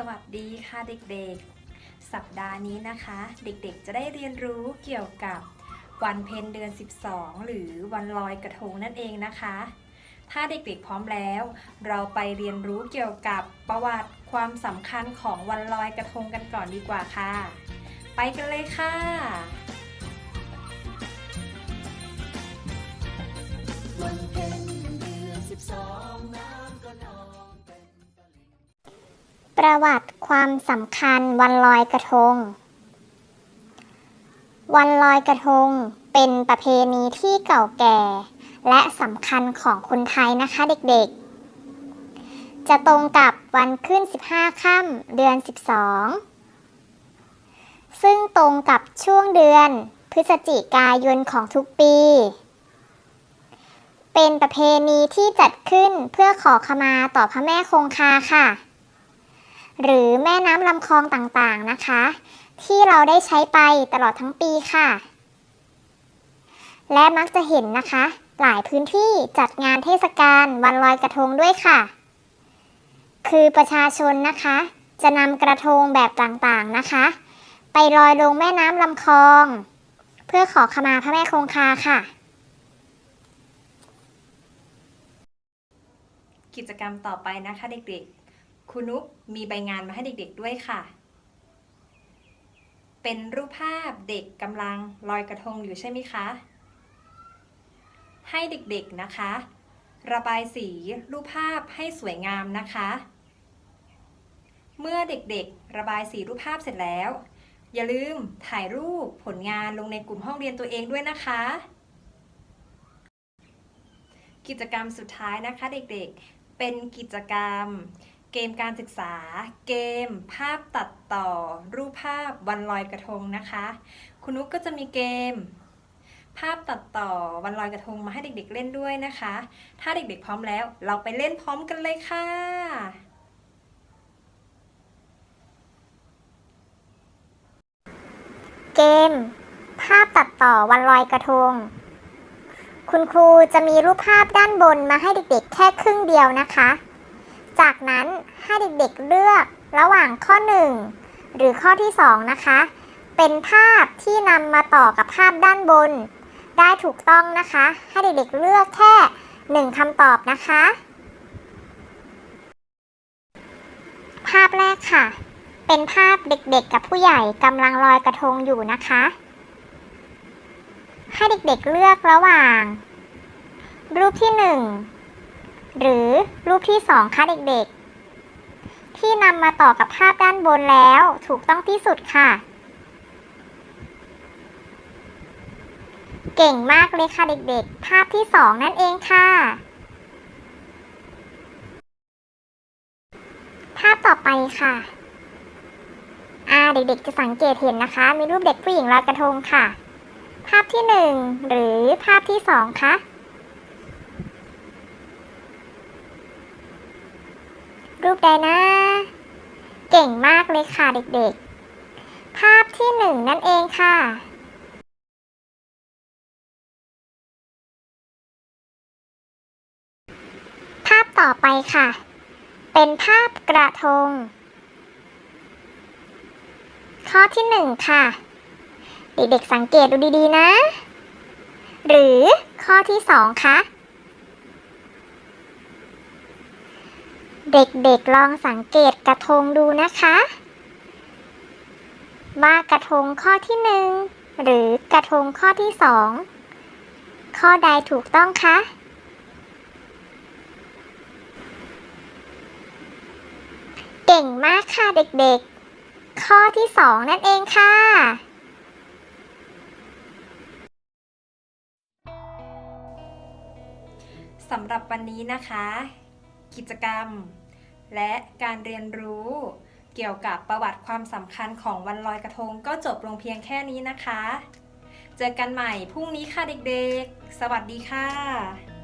สวัสดีค่ะเด็กๆ สัปดาห์นี้นะคะ เด็กๆจะได้เรียนรู้เกี่ยวกับวันเพ็ญเดือน 12 หรือวันลอยกระทงนั่นเองนะคะ ถ้าเด็กๆพร้อมแล้ว เราไปเรียนรู้เกี่ยวกับประวัติความสำคัญของวันลอยกระทงกันก่อนดีกว่าค่ะ ไปกันเลยค่ะ ประวัติความสำคัญวันลอยกระทง วันลอยกระทงเป็นประเพณีที่เก่าแก่ และสำคัญของคนไทยนะคะเด็กๆ จะตรงกับวันขึ้น 15 ค่ำเดือน 12 ซึ่งตรงกับช่วงเดือนพฤศจิกายนของทุกปี เป็นประเพณีที่จัดขึ้นเพื่อขอขมาต่อพระแม่คงคาค่ะ หรือแม่น้ำลำคลองต่างๆนะคะ ที่เราได้ใช้ไปตลอดทั้งปีค่ะ และมักจะเห็นนะคะ หลายพื้นที่จัดงานเทศกาลวันลอยกระทงด้วยค่ะ คือประชาชนนะคะ จะนำกระทงแบบต่างๆนะคะ ไปลอยลงแม่น้ำลำคลอง เพื่อขอขมาพระแม่คงคาค่ะกิจกรรมต่อไปนะคะเด็กๆ คุณนุ๊กมีใบงานมาให้เด็กๆด้วยค่ะ เป็นรูปภาพเด็กกำลังลอยกระทงอยู่ใช่ไหมคะ ให้เด็กๆนะคะ ระบายสีรูปภาพให้สวยงามนะคะ เมื่อเด็กๆ ระบายสีรูปภาพเสร็จแล้ว อย่าลืมถ่ายรูปผลงานลงในกลุ่มห้องเรียนตัวเองด้วยนะคะกิจกรรมสุดท้ายนะคะเด็กๆ เป็นกิจกรรม เกมการศึกษา เกม ภาพตัดต่อ รูปภาพวันลอยกระทงนะคะ คุณนุ๊กก็จะมีเกม ภาพตัดต่อวันลอยกระทงมาให้เด็กๆเล่นด้วยนะคะ ถ้าเด็กๆพร้อมแล้ว เราไปเล่นพร้อมกันเลยค่ะเกม ภาพตัดต่อวันลอยกระทง คุณครูจะมีรูปภาพด้านบนมาให้เด็กๆ แค่ครึ่งเดียวนะคะ จากนั้นให้เด็กๆเลือกระหว่างข้อ 1 หรือข้อที่ 2 นะคะ เป็นภาพที่นำมาต่อกับภาพด้านบน ได้ถูกต้องนะคะ ให้เด็กๆเลือกแค่หนึ่งคำตอบนะคะ ภาพแรกค่ะ เป็นภาพเด็กๆกับผู้ใหญ่กำลังลอยกระทงอยู่นะคะ ให้เด็กๆเลือกระหว่าง รูปที่หนึ่ง หรือรูปที่สองคะเด็กๆ ที่นำมาต่อกับภาพด้านบนแล้วถูกต้องที่สุดค่ะ เก่งมากเลยค่ะเด็กๆ ภาพที่สองนั่นเองค่ะ ภาพต่อไปค่ะอาเด็กๆจะสังเกตเห็นนะคะ มีรูปเด็กผู้หญิงลอยกระทงค่ะ ภาพที่หนึ่งหรือภาพที่สองคะ รูปใดนะ เก่งมากเลยค่ะเด็กๆ ภาพที่หนึ่งนั่นเองค่ะ ภาพต่อไปค่ะ เป็นภาพกระทง ข้อที่หนึ่งค่ะ เด็กๆสังเกตดูดีๆนะ หรือข้อที่สองคะ เด็กๆลองสังเกตกระทงดูนะคะ ว่ากระทงข้อที่หนึ่งหรือกระทงข้อที่สองข้อใดถูกต้องคะเก่งมากค่ะเด็กๆ ข้อที่สองนั่นเองค่ะ สำหรับวันนี้นะคะ กิจกรรม และการเรียนรู้เกี่ยวกับประวัติความสำคัญของวันลอยกระทงก็จบลงเพียงแค่นี้นะคะ เจอกันใหม่พรุ่งนี้ค่ะเด็กๆ สวัสดีค่ะ